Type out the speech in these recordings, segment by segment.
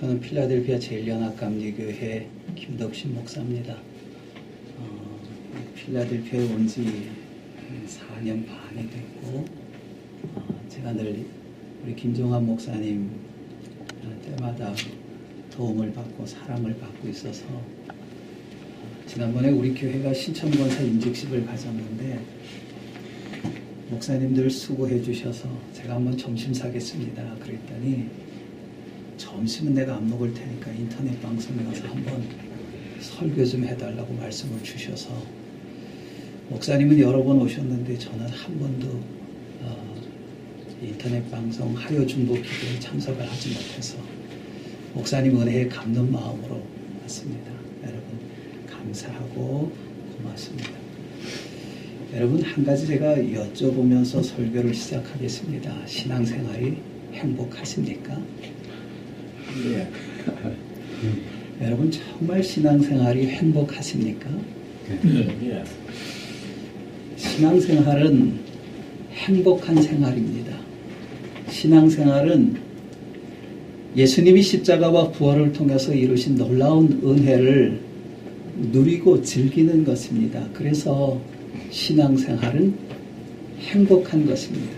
저는 필라델피아 제일연합 감리교회 김덕신 목사입니다. 어, 필라델피아에 온 지 4년 반이 됐고, 어, 제가 늘 우리 김종환 목사님 어, 때마다 도움을 받고 사랑을 받고 있어서 어, 지난번에 우리 교회가 신천권사 임직식을 가졌는데 목사님들 수고해 주셔서 제가 한번 점심 사겠습니다. 그랬더니 점심은 내가 안 먹을 테니까 인터넷 방송에 가서 한번 설교 좀 해달라고 말씀을 주셔서 목사님은 여러 번 오셨는데 저는 한 번도 어, 인터넷 방송 하여 중보 기도에 참석을 하지 못해서 목사님 은혜에 갚는 마음으로 왔습니다. 여러분 감사하고 고맙습니다. 여러분 한 가지 제가 여쭤보면서 설교를 시작하겠습니다. 신앙생활이 행복하십니까? 예. 여러분 정말 신앙생활이 행복하십니까? 예. 신앙생활은 행복한 생활입니다. 신앙생활은 예수님이 십자가와 부활을 통해서 이루신 놀라운 은혜를 누리고 즐기는 것입니다. 그래서 신앙생활은 행복한 것입니다.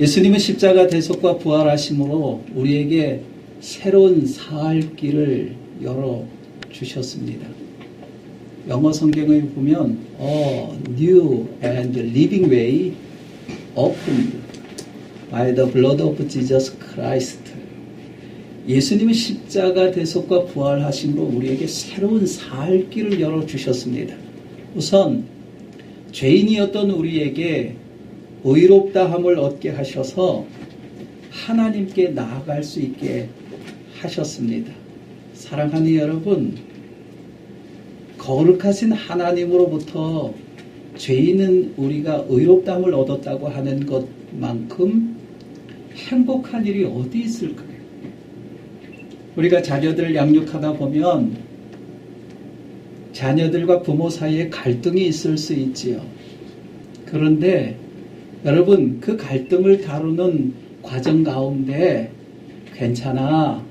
예수님은 십자가 대속과 부활하심으로 우리에게 새로운 살 길을 열어 주셨습니다. 영어 성경에 보면 a new and living way opened by the blood of Jesus Christ. 예수님은 십자가 대속과 부활하심으로 우리에게 새로운 살 길을 열어 주셨습니다. 우선 죄인이었던 우리에게 의롭다함을 얻게 하셔서 하나님께 나아갈 수 있게 하셨습니다. 사랑하는 여러분, 거룩하신 하나님으로부터 죄인은 우리가 의롭다함을 얻었다고 하는 것만큼 행복한 일이 어디 있을까요? 우리가 자녀들을 양육하다 보면 자녀들과 부모 사이에 갈등이 있을 수 있지요. 그런데 여러분 그 갈등을 다루는 과정 가운데 괜찮아.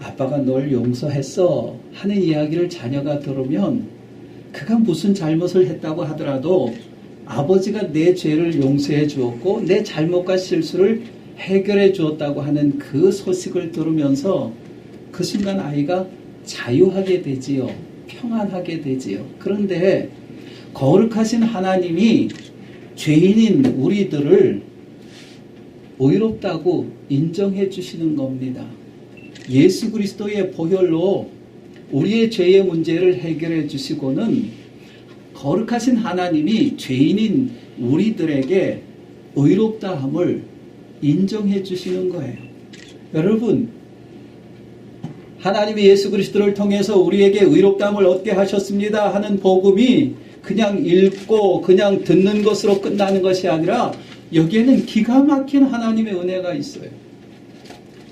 아빠가 널 용서했어. 하는 이야기를 자녀가 들으면 그가 무슨 잘못을 했다고 하더라도 아버지가 내 죄를 용서해 주었고 내 잘못과 실수를 해결해 주었다고 하는 그 소식을 들으면서 그 순간 아이가 자유하게 되지요. 평안하게 되지요. 그런데 거룩하신 하나님이 죄인인 우리들을 의롭다고 인정해 주시는 겁니다. 예수 그리스도의 보혈로 우리의 죄의 문제를 해결해 주시고는 거룩하신 하나님이 죄인인 우리들에게 의롭다함을 인정해 주시는 거예요. 여러분, 하나님이 예수 그리스도를 통해서 우리에게 의롭다함을 얻게 하셨습니다 하는 복음이 그냥 읽고 그냥 듣는 것으로 끝나는 것이 아니라 여기에는 기가 막힌 하나님의 은혜가 있어요.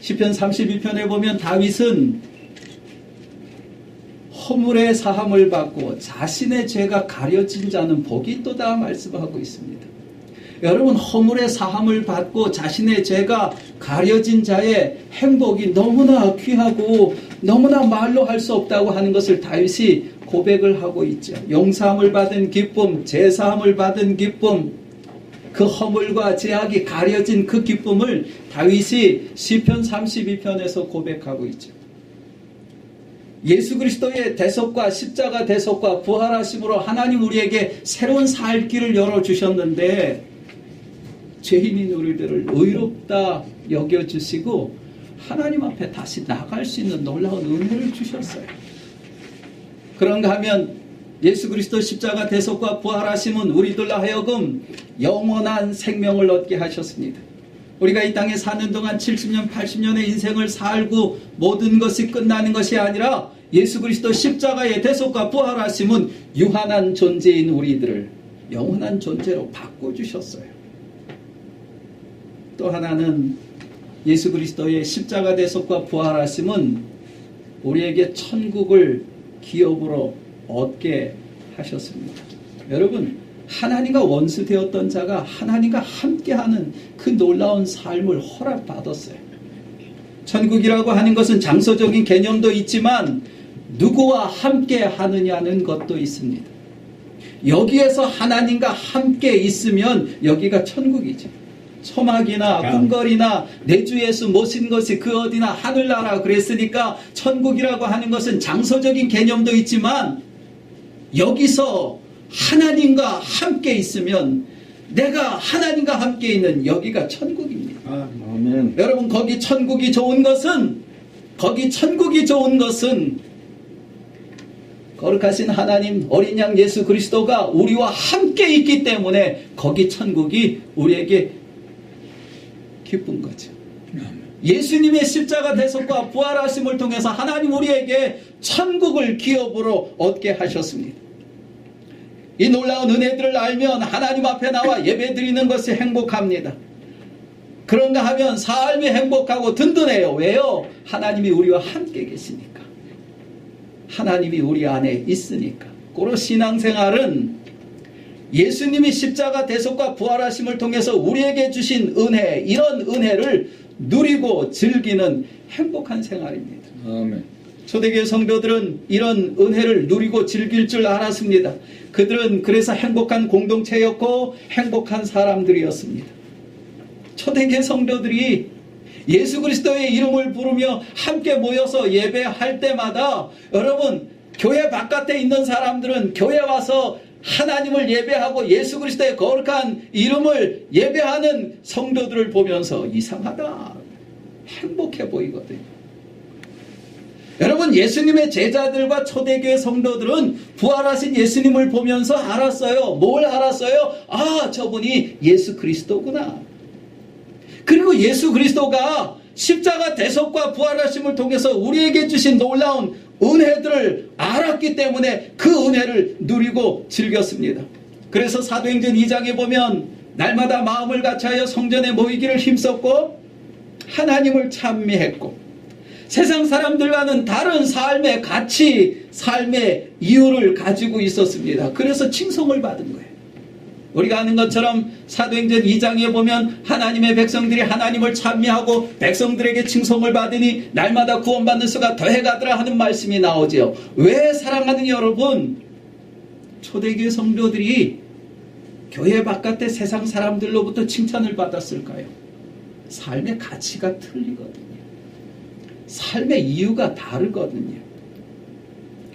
시편 32편에 보면 다윗은 허물의 사함을 받고 자신의 죄가 가려진 자는 복이 있도다 말씀하고 있습니다. 여러분 허물의 사함을 받고 자신의 죄가 가려진 자의 행복이 너무나 귀하고 너무나 말로 할 수 없다고 하는 것을 다윗이 고백을 하고 있죠. 용서함을 받은 기쁨, 제사함을 받은 기쁨, 그 허물과 제약이 가려진 그 기쁨을 다윗이 시편 32편에서 고백하고 있죠. 예수 그리스도의 대속과 십자가 대속과 부활하심으로 하나님 우리에게 새로운 살 길을 열어 주셨는데 죄인인 우리들을 의롭다 여겨 주시고 하나님 앞에 다시 나갈 수 있는 놀라운 은혜를 주셨어요. 그런가 하면 예수 그리스도 십자가 대속과 부활하심은 우리들로 하여금 영원한 생명을 얻게 하셨습니다. 우리가 이 땅에 사는 동안 70년, 80년의 인생을 살고 모든 것이 끝나는 것이 아니라 예수 그리스도 십자가의 대속과 부활하심은 유한한 존재인 우리들을 영원한 존재로 바꿔주셨어요. 또 하나는 예수 그리스도의 십자가 대속과 부활하심은 우리에게 천국을 기업으로 얻게 하셨습니다. 여러분, 하나님과 원수 되었던 자가 하나님과 함께하는 그 놀라운 삶을 허락받았어요. 천국이라고 하는 것은 장소적인 개념도 있지만 누구와 함께 하느냐는 것도 있습니다. 여기에서 하나님과 함께 있으면 여기가 천국이죠. 초막이나 야. 꿈거리나 내 주 예수 모신 것이 그 어디나 하늘나라 그랬으니까 천국이라고 하는 것은 장소적인 개념도 있지만 여기서 하나님과 함께 있으면 내가 하나님과 함께 있는 여기가 천국입니다. 아멘. 여러분 거기 천국이 좋은 것은 거기 천국이 좋은 것은 거룩하신 하나님 어린 양 예수 그리스도가 우리와 함께 있기 때문에 거기 천국이 우리에게 기쁜 거죠. 예수님의 십자가 대속과 부활하심을 통해서 하나님 우리에게 천국을 기업으로 얻게 하셨습니다. 이 놀라운 은혜들을 알면 하나님 앞에 나와 예배 드리는 것이 행복합니다. 그런가 하면 삶이 행복하고 든든해요. 왜요? 하나님이 우리와 함께 계시니까. 하나님이 우리 안에 있으니까. 고로 신앙생활은 예수님이 십자가 대속과 부활하심을 통해서 우리에게 주신 은혜, 이런 은혜를 누리고 즐기는 행복한 생활입니다. 아멘. 초대교회 성도들은 이런 은혜를 누리고 즐길 줄 알았습니다. 그들은 그래서 행복한 공동체였고 행복한 사람들이었습니다. 초대교회 성도들이 예수 그리스도의 이름을 부르며 함께 모여서 예배할 때마다 여러분 교회 바깥에 있는 사람들은 교회 와서 하나님을 예배하고 예수 그리스도의 거룩한 이름을 예배하는 성도들을 보면서 이상하다. 행복해 보이거든요. 여러분 예수님의 제자들과 초대교회 성도들은 부활하신 예수님을 보면서 알았어요. 뭘 알았어요? 아 저분이 예수 그리스도구나. 그리고 예수 그리스도가 십자가 대속과 부활하심을 통해서 우리에게 주신 놀라운 은혜들을 알았기 때문에 그 은혜를 누리고 즐겼습니다. 그래서 사도행전 2장에 보면 날마다 마음을 같이하여 성전에 모이기를 힘썼고 하나님을 찬미했고 세상 사람들과는 다른 삶의 가치, 삶의 이유를 가지고 있었습니다. 그래서 칭송을 받은 거예요. 우리가 아는 것처럼 사도행전 2장에 보면 하나님의 백성들이 하나님을 찬미하고 백성들에게 칭송을 받으니 날마다 구원받는 수가 더해가더라 하는 말씀이 나오지요. 왜 사랑하는 여러분? 초대교회 성도들이 교회 바깥의 세상 사람들로부터 칭찬을 받았을까요? 삶의 가치가 틀리거든요. 삶의 이유가 다르거든요.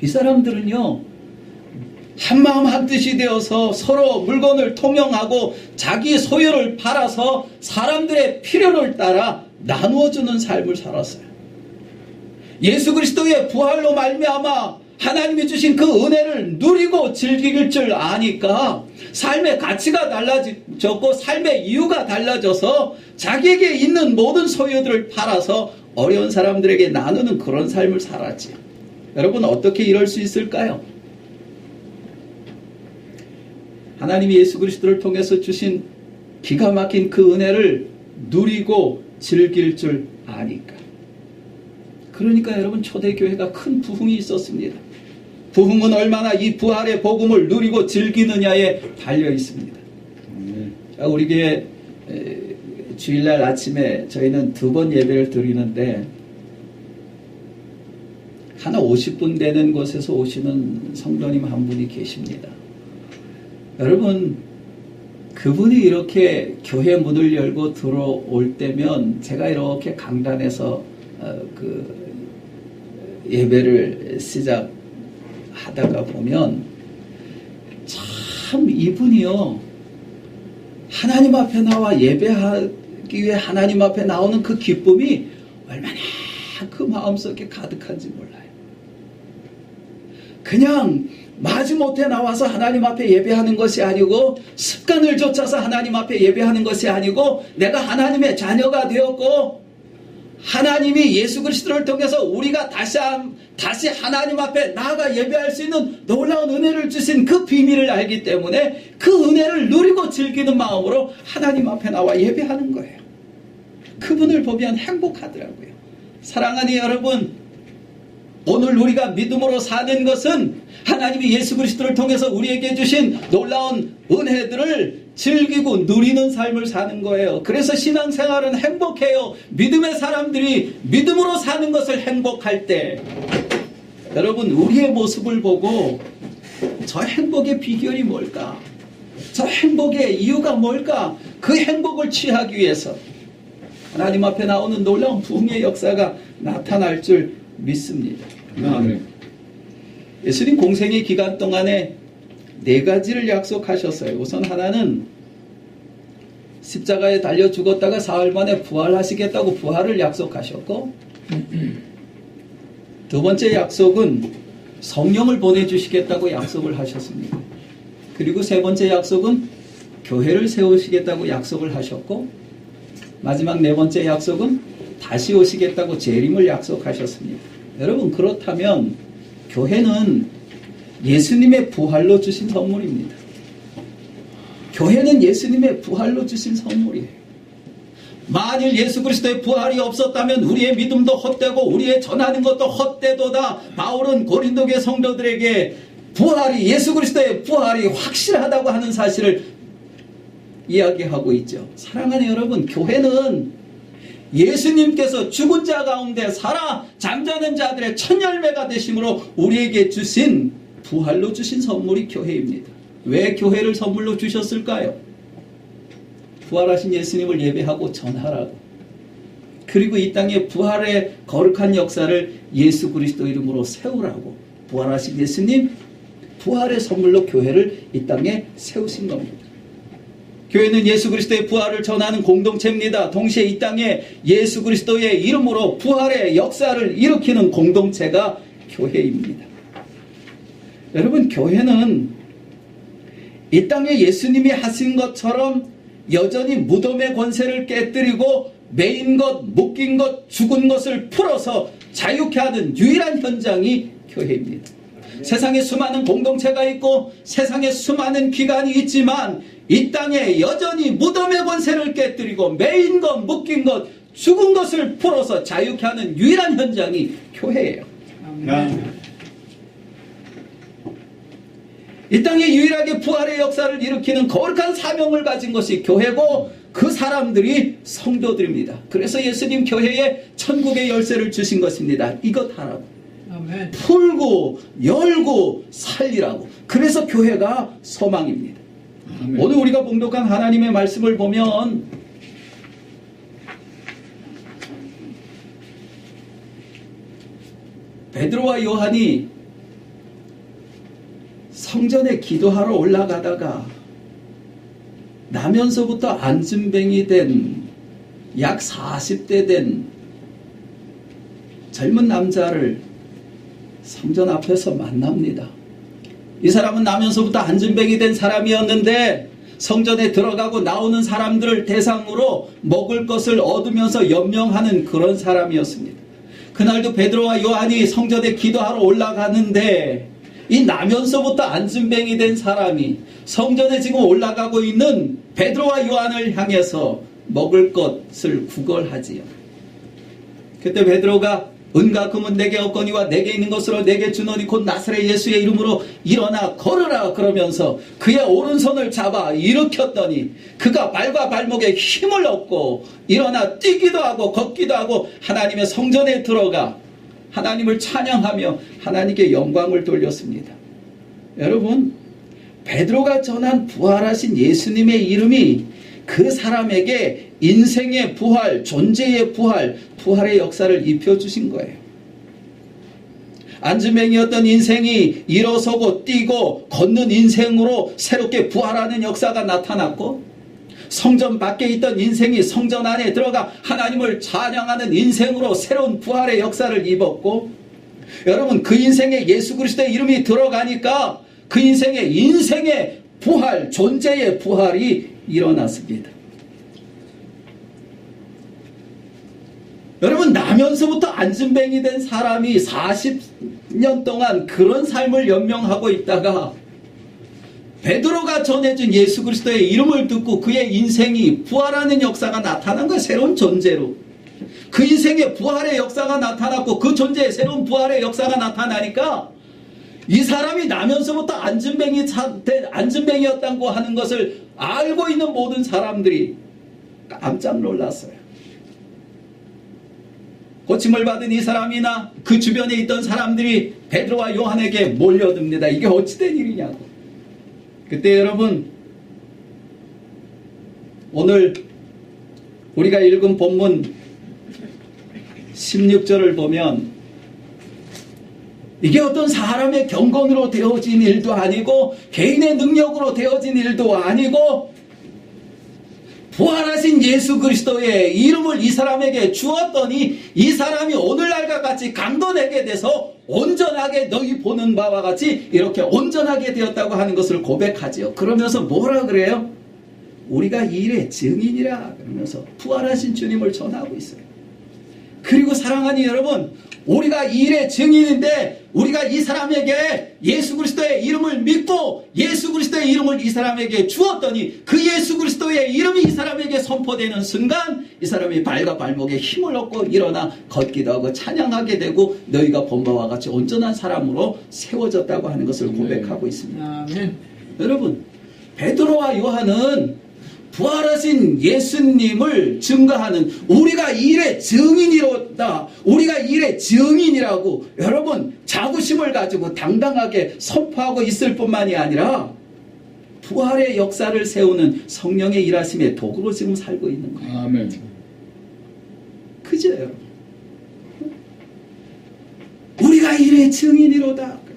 이 사람들은요, 한마음 한뜻이 되어서 서로 물건을 통용하고 자기 소유를 팔아서 사람들의 필요를 따라 나누어주는 삶을 살았어요. 예수 그리스도의 부활로 말미암아 하나님이 주신 그 은혜를 누리고 즐길 줄 아니까 삶의 가치가 달라졌고 삶의 이유가 달라져서 자기에게 있는 모든 소유들을 팔아서 어려운 사람들에게 나누는 그런 삶을 살았지요. 여러분 어떻게 이럴 수 있을까요? 하나님이 예수 그리스도를 통해서 주신 기가 막힌 그 은혜를 누리고 즐길 줄 아니까. 그러니까 여러분 초대교회가 큰 부흥이 있었습니다. 부흥은 얼마나 이 부활의 복음을 누리고 즐기느냐에 달려 있습니다. 우리 교회 에, 주일날 아침에 저희는 두 번 예배를 드리는데 한 50분 되는 곳에서 오시는 성도님 한 분이 계십니다. 여러분 그분이 이렇게 교회 문을 열고 들어올 때면 제가 이렇게 강단에서 어, 그 예배를 시작 하다가 보면 참 이분이요 하나님 앞에 나와 예배하기 위해 하나님 앞에 나오는 그 기쁨이 얼마나 그 마음속에 가득한지 몰라요. 그냥 마지못해 나와서 하나님 앞에 예배하는 것이 아니고 습관을 쫓아서 하나님 앞에 예배하는 것이 아니고 내가 하나님의 자녀가 되었고 하나님이 예수 그리스도를 통해서 우리가 다시 한- 다시 하나님 앞에 나아가 예배할 수 있는 놀라운 은혜를 주신 그 비밀을 알기 때문에 그 은혜를 누리고 즐기는 마음으로 하나님 앞에 나와 예배하는 거예요. 그분을 보면 행복하더라고요. 사랑하는 여러분, 오늘 우리가 믿음으로 사는 것은 하나님이 예수 그리스도를 통해서 우리에게 주신 놀라운 은혜들을 즐기고 누리는 삶을 사는 거예요. 그래서 신앙생활은 행복해요. 믿음의 사람들이 믿음으로 사는 것을 행복할 때 여러분 우리의 모습을 보고 저 행복의 비결이 뭘까? 저 행복의 이유가 뭘까? 그 행복을 취하기 위해서 하나님 앞에 나오는 놀라운 부흥의 역사가 나타날 줄 믿습니다. 아멘. 예수님 공생의 기간 동안에 네 가지를 약속하셨어요. 우선 하나는 십자가에 달려 죽었다가 사흘 만에 부활하시겠다고 부활을 약속하셨고 두 번째 약속은 성령을 보내주시겠다고 약속을 하셨습니다. 그리고 세 번째 약속은 교회를 세우시겠다고 약속을 하셨고 마지막 네 번째 약속은 다시 오시겠다고 재림을 약속하셨습니다. 여러분 그렇다면 교회는 예수님의 부활로 주신 선물입니다. 교회는 예수님의 부활로 주신 선물이에요. 만일 예수 그리스도의 부활이 없었다면 우리의 믿음도 헛되고 우리의 전하는 것도 헛되도다. 바울은 고린도계 성도들에게 부활이 예수 그리스도의 부활이 확실하다고 하는 사실을 이야기하고 있죠. 사랑하는 여러분, 교회는 예수님께서 죽은 자 가운데 살아 잠자는 자들의 첫 열매가 되심으로 우리에게 주신 부활로 주신 선물이 교회입니다. 왜 교회를 선물로 주셨을까요? 부활하신 예수님을 예배하고 전하라고. 그리고 이 땅에 부활의 거룩한 역사를 예수 그리스도 이름으로 세우라고. 부활하신 예수님, 부활의 선물로 교회를 이 땅에 세우신 겁니다. 교회는 예수 그리스도의 부활을 전하는 공동체입니다. 동시에 이 땅에 예수 그리스도의 이름으로 부활의 역사를 일으키는 공동체가 교회입니다. 여러분, 교회는 이 땅에 예수님이 하신 것처럼 여전히 무덤의 권세를 깨뜨리고 매인 것, 묶인 것, 죽은 것을 풀어서 자유케 하는 유일한 현장이 교회입니다. 세상에 수많은 공동체가 있고 세상에 수많은 기관이 있지만 이 땅에 여전히 무덤의 권세를 깨뜨리고 매인 것, 묶인 것, 죽은 것을 풀어서 자유케 하는 유일한 현장이 교회예요. 아멘. 이 땅에 유일하게 부활의 역사를 일으키는 거룩한 사명을 가진 것이 교회고 그 사람들이 성도들입니다. 그래서 예수님 교회에 천국의 열쇠를 주신 것입니다. 이것 하라고. 아멘. 풀고 열고 살리라고. 그래서 교회가 소망입니다. 아멘. 오늘 우리가 봉독한 하나님의 말씀을 보면 베드로와 요한이 성전에 기도하러 올라가다가 나면서부터 안진뱅이 된 약 40대 된 젊은 남자를 성전 앞에서 만납니다. 이 사람은 나면서부터 안진뱅이 된 사람이었는데 성전에 들어가고 나오는 사람들을 대상으로 먹을 것을 얻으면서 연명하는 그런 사람이었습니다. 그날도 베드로와 요한이 성전에 기도하러 올라가는데 이 나면서부터 안진뱅이 된 사람이 성전에 지금 올라가고 있는 베드로와 요한을 향해서 먹을 것을 구걸하지요. 그때 베드로가 은과 금은 내게 없거니와 내게 있는 것으로 내게 주노니 곧 나사렛 예수의 이름으로 일어나 걸으라 그러면서 그의 오른손을 잡아 일으켰더니 그가 발과 발목에 힘을 얻고 일어나 뛰기도 하고 걷기도 하고 하나님의 성전에 들어가 하나님을 찬양하며 하나님께 영광을 돌렸습니다. 여러분 베드로가 전한 부활하신 예수님의 이름이 그 사람에게 인생의 부활, 존재의 부활, 부활의 역사를 입혀주신 거예요. 안즈맹이었던 인생이 일어서고 뛰고 걷는 인생으로 새롭게 부활하는 역사가 나타났고 성전 밖에 있던 인생이 성전 안에 들어가 하나님을 찬양하는 인생으로 새로운 부활의 역사를 입었고 여러분 그 인생에 예수 그리스도의 이름이 들어가니까 그 인생의 인생의 부활, 존재의 부활이 일어났습니다. 여러분 나면서부터 안진뱅이 된 사람이 40년 동안 그런 삶을 연명하고 있다가 베드로가 전해준 예수 그리스도의 이름을 듣고 그의 인생이 부활하는 역사가 나타난 거예요. 새로운 존재로. 그 인생의 부활의 역사가 나타났고 그 존재의 새로운 부활의 역사가 나타나니까 이 사람이 나면서부터 안진뱅이 안진뱅이였다고 하는 것을 알고 있는 모든 사람들이 깜짝 놀랐어요. 고침을 받은 이 사람이나 그 주변에 있던 사람들이 베드로와 요한에게 몰려듭니다. 이게 어찌된 일이냐고. 그때 여러분 오늘 우리가 읽은 본문 16절을 보면 이게 어떤 사람의 경건으로 되어진 일도 아니고 개인의 능력으로 되어진 일도 아니고 부활하신 예수 그리스도의 이름을 이 사람에게 주었더니 이 사람이 오늘날과 같이 강도되게 돼서 온전하게 너희 보는 바와 같이 이렇게 온전하게 되었다고 하는 것을 고백하지요. 그러면서 뭐라 그래요? 우리가 이 일의 증인이라 그러면서 부활하신 주님을 전하고 있어요. 그리고 사랑하는 여러분, 우리가 이 일의 증인인데 우리가 이 사람에게 예수 그리스도의 이름을 믿고 예수 그리스도의 이름을 이 사람에게 주었더니 그 예수 그리스도의 이름이 이 사람에게 선포되는 순간 이 사람이 발과 발목에 힘을 얻고 일어나 걷기도 하고 찬양하게 되고 너희가 본 바와 같이 온전한 사람으로 세워졌다고 하는 것을 고백하고 있습니다. 아멘. 여러분 베드로와 요한은 부활하신 예수님을 증거하는 우리가 일의 증인이로다. 우리가 일의 증인이라고 여러분 자부심을 가지고 당당하게 선포하고 있을 뿐만이 아니라 부활의 역사를 세우는 성령의 일하심의 도구로 지금 살고 있는 거예요. 아멘. 그죠 여러분? 우리가 일의 증인이로다.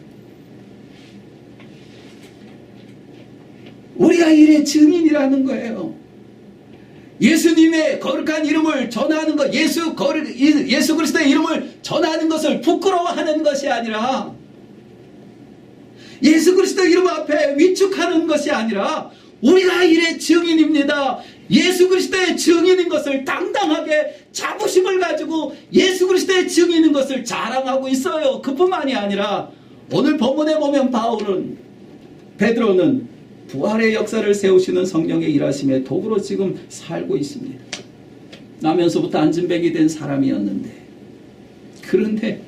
우리가 일의 증인이라는 거예요. 예수님의 거룩한 이름을 전하는 것, 예수 거룩, 예수 그리스도의 이름을 전하는 것을 부끄러워하는 것이 아니라 예수 그리스도 이름 앞에 위축하는 것이 아니라 우리가 일의 증인입니다. 예수 그리스도의 증인인 것을 당당하게 자부심을 가지고 예수 그리스도의 증인인 것을 자랑하고 있어요. 그뿐만이 아니라 오늘 본문에 보면 바울은 베드로는 부활의 역사를 세우시는 성령의 일하심의 도구로 지금 살고 있습니다. 나면서부터 안진뱅이 된 사람이었는데 그런데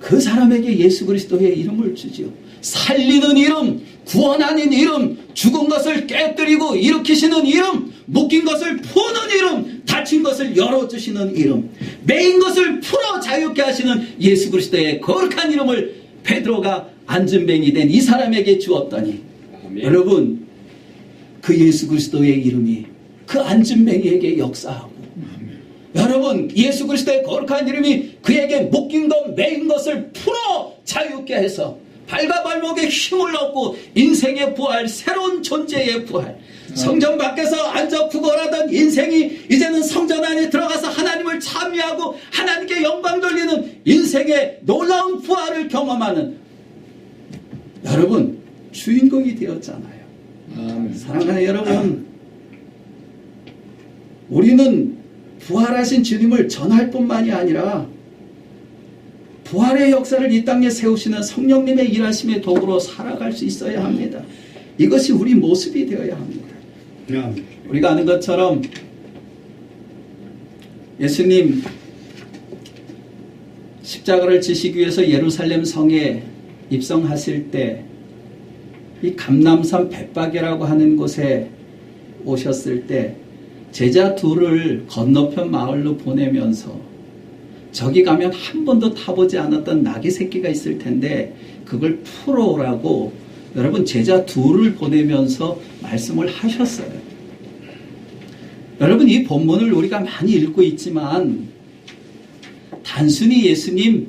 그 사람에게 예수 그리스도의 이름을 주지요. 살리는 이름, 구원하는 이름, 죽은 것을 깨뜨리고 일으키시는 이름, 묶인 것을 푸는 이름, 다친 것을 열어주시는 이름, 매인 것을 풀어 자유케 하시는 예수 그리스도의 거룩한 이름을 베드로가 안전뱅이 된 이 사람에게 주었더니 아멘. 여러분 그 예수 그리스도의 이름이 그 안전뱅이에게 역사하고 여러분 예수 그리스도의 거룩한 이름이 그에게 묶인 것 매인 것을 풀어 자유케 해서 발과 발목에 힘을 얻고 인생의 부활 새로운 존재의 부활 성전 밖에서 앉아 구걸하던 인생이 이제는 성전 안에 들어가서 하나님을 참여하고 하나님께 영광 돌리는 인생의 놀라운 부활을 경험하는 여러분 주인공이 되었잖아요. 아멘. 사랑하는 여러분, 우리는 부활하신 주님을 전할 뿐만이 아니라 부활의 역사를 이 땅에 세우시는 성령님의 일하심의 도구로 살아갈 수 있어야 합니다. 이것이 우리 모습이 되어야 합니다. 아멘. 우리가 아는 것처럼 예수님 십자가를 지시기 위해서 예루살렘 성에 입성하실 때 이 감남산 벳박이라고 하는 곳에 오셨을 때 제자 둘을 건너편 마을로 보내면서 저기 가면 한 번도 타보지 않았던 나귀 새끼가 있을 텐데 그걸 풀어오라고 여러분 제자 둘을 보내면서 말씀을 하셨어요. 여러분 이 본문을 우리가 많이 읽고 있지만 단순히 예수님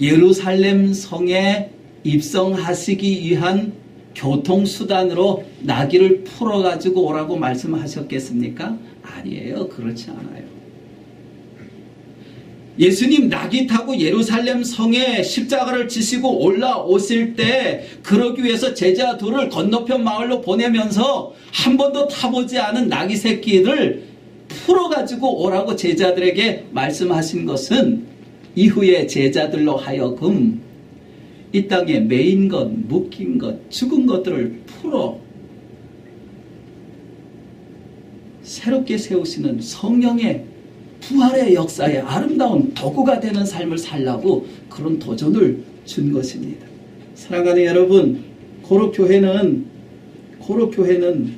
예루살렘 성에 입성하시기 위한 교통수단으로 나귀를 풀어가지고 오라고 말씀하셨겠습니까? 아니에요. 그렇지 않아요. 예수님 나귀 타고 예루살렘 성에 십자가를 지시고 올라오실 때 그러기 위해서 제자 둘을 건너편 마을로 보내면서 한 번도 타보지 않은 나귀 새끼를 풀어가지고 오라고 제자들에게 말씀하신 것은 이후에 제자들로 하여금 이 땅에 매인 것, 묶인 것, 죽은 것들을 풀어 새롭게 세우시는 성령의 부활의 역사에 아름다운 도구가 되는 삶을 살라고 그런 도전을 준 것입니다. 사랑하는 여러분, 고로 교회는 고로 교회는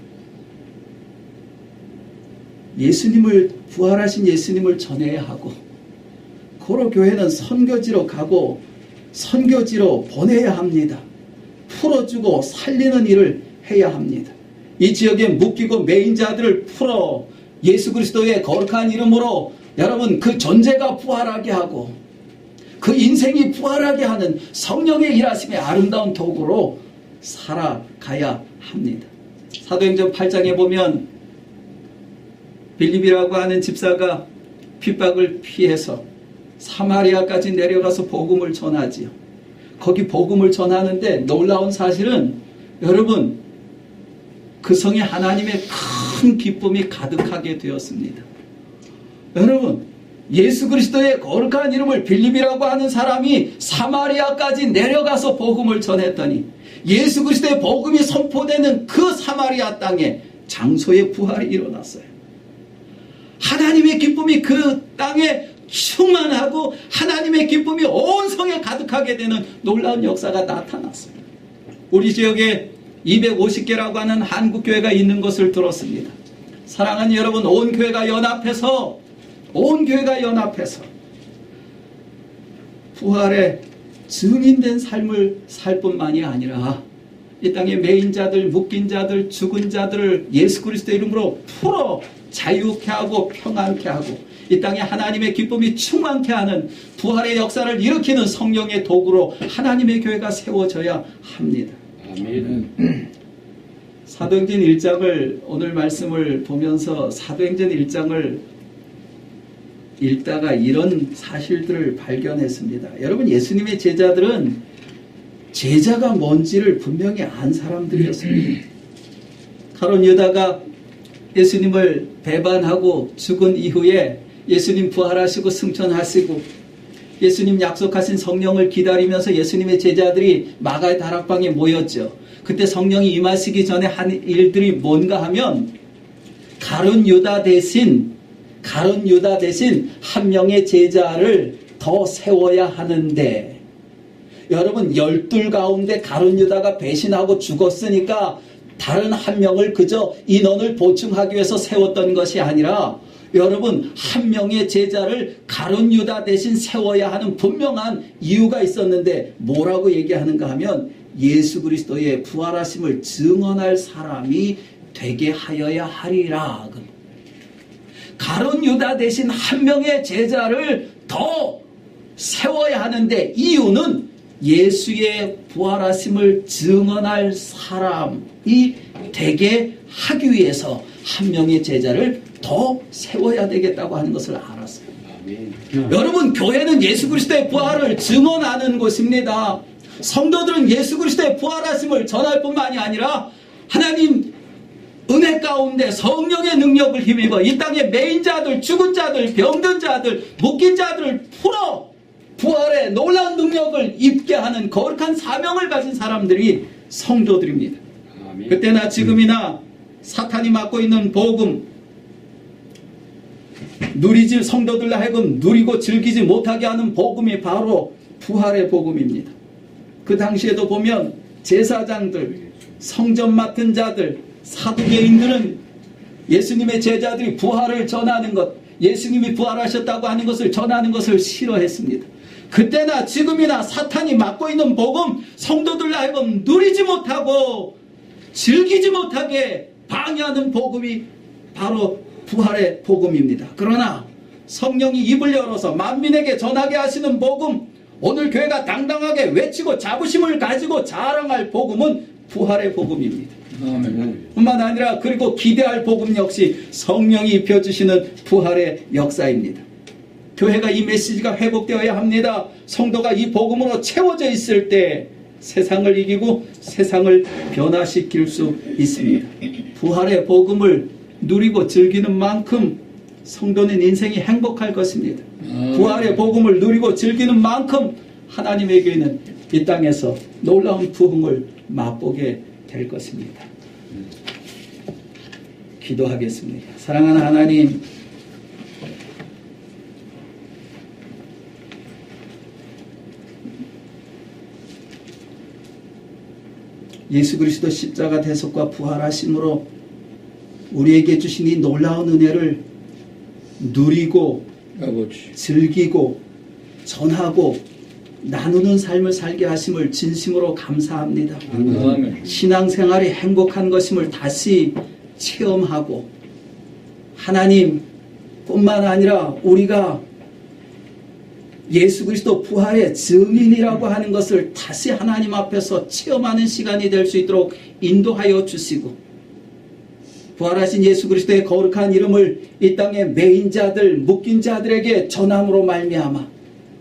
예수님을 부활하신 예수님을 전해야 하고 고로 교회는 선교지로 가고 선교지로 보내야 합니다. 풀어주고 살리는 일을 해야 합니다. 이 지역에 묶이고 메인 자들을 풀어 예수 그리스도의 거룩한 이름으로 여러분 그 존재가 부활하게 하고 그 인생이 부활하게 하는 성령의 일하심의 아름다운 도구로 살아가야 합니다. 사도행전 8장에 보면 빌립이라고 하는 집사가 핍박을 피해서 사마리아까지 내려가서 복음을 전하지요. 거기 복음을 전하는데 놀라운 사실은 여러분 그 성에 하나님의 큰 기쁨이 가득하게 되었습니다. 여러분 예수 그리스도의 거룩한 이름을 빌립이라고 하는 사람이 사마리아까지 내려가서 복음을 전했더니 예수 그리스도의 복음이 선포되는 그 사마리아 땅에 장소의 부활이 일어났어요. 하나님의 기쁨이 그 땅에 충만하고 하나님의 기쁨이 온 성에 가득하게 되는 놀라운 역사가 나타났어요. 우리 지역에 250개라고 하는 한국교회가 있는 것을 들었습니다. 사랑하는 여러분, 온 교회가 연합해서, 온 교회가 연합해서 부활의 증인된 삶을 살 뿐만이 아니라 이 땅의 메인 자들, 묶인 자들, 죽은 자들을 예수 그리스도 이름으로 풀어 자유케 하고 평안케 하고 이 땅에 하나님의 기쁨이 충만케 하는 부활의 역사를 일으키는 성령의 도구로 하나님의 교회가 세워져야 합니다. 아멘. 사도행전 1장을 오늘 말씀을 보면서 사도행전 1장을 읽다가 이런 사실들을 발견했습니다. 여러분 예수님의 제자들은 제자가 뭔지를 분명히 안 사람들이었습니다. 가론 유다가 예수님을 배반하고 죽은 이후에 예수님 부활하시고 승천하시고 예수님 약속하신 성령을 기다리면서 예수님의 제자들이 마가의 다락방에 모였죠. 그때 성령이 임하시기 전에 한 일들이 뭔가 하면 가론 유다 대신 가론 유다 대신 한 명의 제자를 더 세워야 하는데 여러분 열둘 가운데 가론 유다가 배신하고 죽었으니까 다른 한 명을 그저 인원을 보충하기 위해서 세웠던 것이 아니라 여러분 한 명의 제자를 가론 유다 대신 세워야 하는 분명한 이유가 있었는데 뭐라고 얘기하는가 하면 예수 그리스도의 부활하심을 증언할 사람이 되게 하여야 하리라. 가론 유다 대신 한 명의 제자를 더 세워야 하는데 이유는 예수의 부활하심을 증언할 사람이 되게 하기 위해서 한 명의 제자를 더 세워야 되겠다고 하는 것을 알았어요. 여러분 교회는 예수 그리스도의 부활을 증언하는 곳입니다. 성도들은 예수 그리스도의 부활하심을 전할 뿐만이 아니라 하나님 은혜 가운데 성령의 능력을 힘입어 이 땅의 메인 자들, 죽은 자들, 병든 자들, 묶인 자들을 풀어 부활의 놀라운 능력을 입게 하는 거룩한 사명을 가진 사람들이 성도들입니다. 아멘. 그때나 지금이나 사탄이 맡고 있는 복음 누리질 성도들 하여금 누리고 즐기지 못하게 하는 복음이 바로 부활의 복음입니다. 그 당시에도 보면 제사장들, 성전 맡은 자들, 사두개인들은 예수님의 제자들이 부활을 전하는 것, 예수님이 부활하셨다고 하는 것을 전하는 것을 싫어했습니다. 그때나 지금이나 사탄이 맡고 있는 복음 성도들 하여금 누리지 못하고 즐기지 못하게 방해하는 복음이 바로 부활의 복음입니다. 그러나 성령이 입을 열어서 만민에게 전하게 하시는 복음, 오늘 교회가 당당하게 외치고 자부심을 가지고 자랑할 복음은 부활의 복음입니다. 뿐만 아니라 그리고 기대할 복음 역시 성령이 입혀주시는 부활의 역사입니다. 교회가 이 메시지가 회복되어야 합니다. 성도가 이 복음으로 채워져 있을 때 세상을 이기고 세상을 변화시킬 수 있습니다. 부활의 복음을 누리고 즐기는 만큼 성도는 인생이 행복할 것입니다. 부활의 복음을 누리고 즐기는 만큼 하나님에게는 이 땅에서 놀라운 부흥을 맛보게 될 것입니다. 기도하겠습니다. 사랑하는 하나님, 예수 그리스도 십자가 대속과 부활하심으로 우리에게 주신 이 놀라운 은혜를 누리고 아버지. 즐기고 전하고 나누는 삶을 살게 하심을 진심으로 감사합니다. 아멘. 신앙생활이 행복한 것임을 다시 체험하고 하나님 뿐만 아니라 우리가 예수 그리스도 부활의 증인이라고 하는 것을 다시 하나님 앞에서 체험하는 시간이 될 수 있도록 인도하여 주시고 부활하신 예수 그리스도의 거룩한 이름을 이 땅의 메인 자들 묶인 자들에게 전함으로 말미암아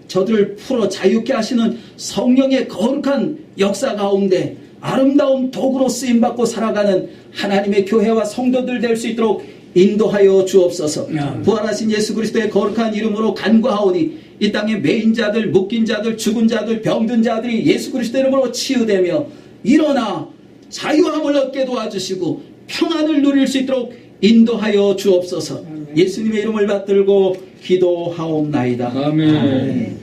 저들을 풀어 자유케 하시는 성령의 거룩한 역사 가운데 아름다운 도구로 쓰임 받고 살아가는 하나님의 교회와 성도들 될 수 있도록 인도하여 주옵소서. 부활하신 예수 그리스도의 거룩한 이름으로 간구하오니 이 땅의 메인 자들, 묶인 자들, 죽은 자들, 병든 자들이 예수 그리스도 이름으로 치유되며 일어나 자유함을 얻게 도와주시고 평안을 누릴 수 있도록 인도하여 주옵소서. 예수님의 이름을 받들고 기도하옵나이다. 아멘.